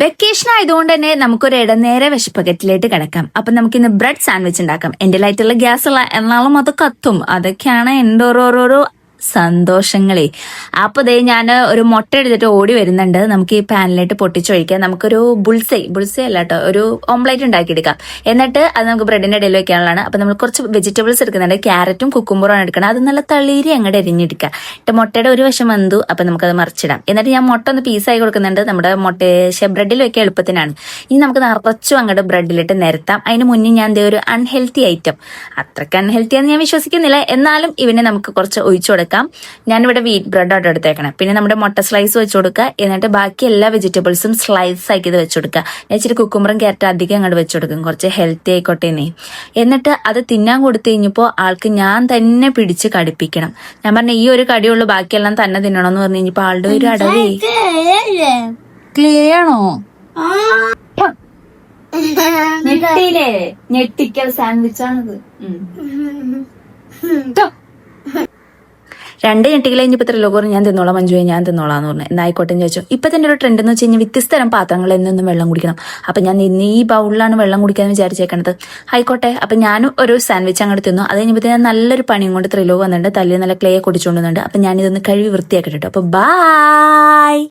Vacation ആയതുകൊണ്ട് തന്നെ നമുക്കൊരു ഇടനേരെ വിശപ്പകറ്റിലേക്ക് കിടക്കാം. അപ്പൊ നമുക്ക് ഇന്ന് ബ്രെഡ് സാൻഡ്വിച്ച് ഉണ്ടാക്കാം. എന്റെ ലൈറ്റുള്ള ഗ്യാസ് ഉള്ള എന്നാലും അത് കത്തും അതൊക്കെയാണ് എന്റെ ഓരോരോരോ സന്തോഷങ്ങളെ. അപ്പൊ ദേ ഞാൻ ഒരു മുട്ട എടുത്തിട്ട് ഓടി വരുന്നുണ്ട്. നമുക്ക് ഈ പാനിലായിട്ട് പൊട്ടിച്ചൊഴിക്കാം നമുക്കൊരു ബുൾസൈ ബുൾസൈ അല്ല കേട്ടോ ഒരു ഓംപ്ലേറ്റ് ഉണ്ടാക്കിയെടുക്കാം. എന്നിട്ട് അത് നമുക്ക് ബ്രെഡിന്റെ ഇടയിൽ വെക്കാനുള്ളതാണ്. അപ്പൊ നമ്മൾ കുറച്ച് വെജിറ്റബിൾസ് എടുക്കുന്നുണ്ട്. ക്യാരറ്റും കുക്കുംബറും എടുക്കണം അത് നല്ല തളീരി അങ്ങോട്ട് എരിഞ്ഞെടുക്കുക എന്നിട്ട് മുട്ടയുടെ ഒരു വശം വന്നു അപ്പൊ നമുക്കത് മറിച്ചിടാം. എന്നിട്ട് ഞാൻ മുട്ട ഒന്ന് പീസായി കൊടുക്കുന്നുണ്ട്. നമ്മുടെ മുട്ട ബ്രെഡിൽ വെക്കാൻ എളുപ്പത്തിനാണ്. ഇനി നമുക്ക് നിറച്ചും അങ്ങോട്ട് ബ്രെഡിലിട്ട് നിരത്താം. അതിന് മുന്നേ ഞാൻ ദേ ഒരു അൺഹെൽത്തി ഐറ്റം അത്രയ്ക്ക് അൺഹെൽത്തി ആണെന്ന് ഞാൻ വിശ്വസിക്കുന്നില്ല. എന്നാലും ഇവനെ നമുക്ക് കുറച്ച് ഒഴിച്ചു കൊടുക്കാം. ഞാനിവിടെ വീറ്റ് ബ്രെഡ് ഓർഡർ എടുത്തേക്കണം. പിന്നെ നമ്മുടെ മുട്ട സ്ലൈസ് വെച്ച് കൊടുക്കുക. എന്നിട്ട് ബാക്കി എല്ലാ വെജിറ്റബിൾസും സ്ലൈസ് ആക്കിയത് വെച്ച് കൊടുക്കുക. ഞാൻ ഇച്ചിരി കുക്കുമ്പറും ക്യാരറ്റ് അധികം അങ്ങോട്ട് വെച്ച് കൊടുക്കും. കുറച്ച് ഹെൽത്തി ആയിക്കോട്ടെ നീ എന്നിട്ട് അത് തിന്നാൻ കൊടുത്തു കഴിഞ്ഞപ്പോൾ ആൾക്ക് ഞാൻ തന്നെ പിടിച്ച് കടിപ്പിക്കണം. ഞാൻ പറഞ്ഞ ഈ ഒരു കടിയുള്ളൂ ബാക്കിയെല്ലാം തന്നെ തിന്നണമെന്ന് പറഞ്ഞു കഴിഞ്ഞപ്പോൾ ആളുടെ ഒരു അടവേ. ക്ലേ ആണോ? ഞെട്ടിയില്ലേ? ഞെട്ടിക്കൽ സാൻഡ്വിച്ച് ആണത്. രണ്ട് ഞെട്ടികളെ കഴിഞ്ഞപ്പോൾ ഇത്ര ലോകം ഞാൻ തിന്നോളാം മഞ്ജുവെ ഞാൻ തിന്നോളാം എന്ന് പറഞ്ഞു എന്നായിക്കോട്ടെ എന്ന് ചോദിച്ചു ഇപ്പൊ തന്നെ ഒരു ട്രെൻഡ് എന്ന് വെച്ച് കഴിഞ്ഞാൽ വ്യത്യസ്ത തരം പാത്രങ്ങൾ എന്നും വെള്ളം കുടിക്കണം. അപ്പൊ ഞാൻ ഇന്ന് ഈ ബൗളിലാണ് വെള്ളം കുടിക്കാൻ വിചാരിച്ചേക്കണത്. ആയിക്കോട്ടെ അപ്പൊ ഞാനും ഒരു സാൻഡ്വിച്ച് അങ്ങോട്ട് തിന്നു. അത് കഴിഞ്ഞപ്പോൾ ഞാൻ നല്ലൊരു പണിയും കൊണ്ട് ത്രിലോകം വന്നിട്ടുണ്ട്. തല്ലി നല്ല ക്ലേ കുടിച്ചുകൊണ്ടുവന്നുണ്ട് അപ്പൊ ഞാനിതൊന്ന് കഴുകി വൃത്തിയാക്കിയിട്ടുണ്ട്. അപ്പൊ ബായ്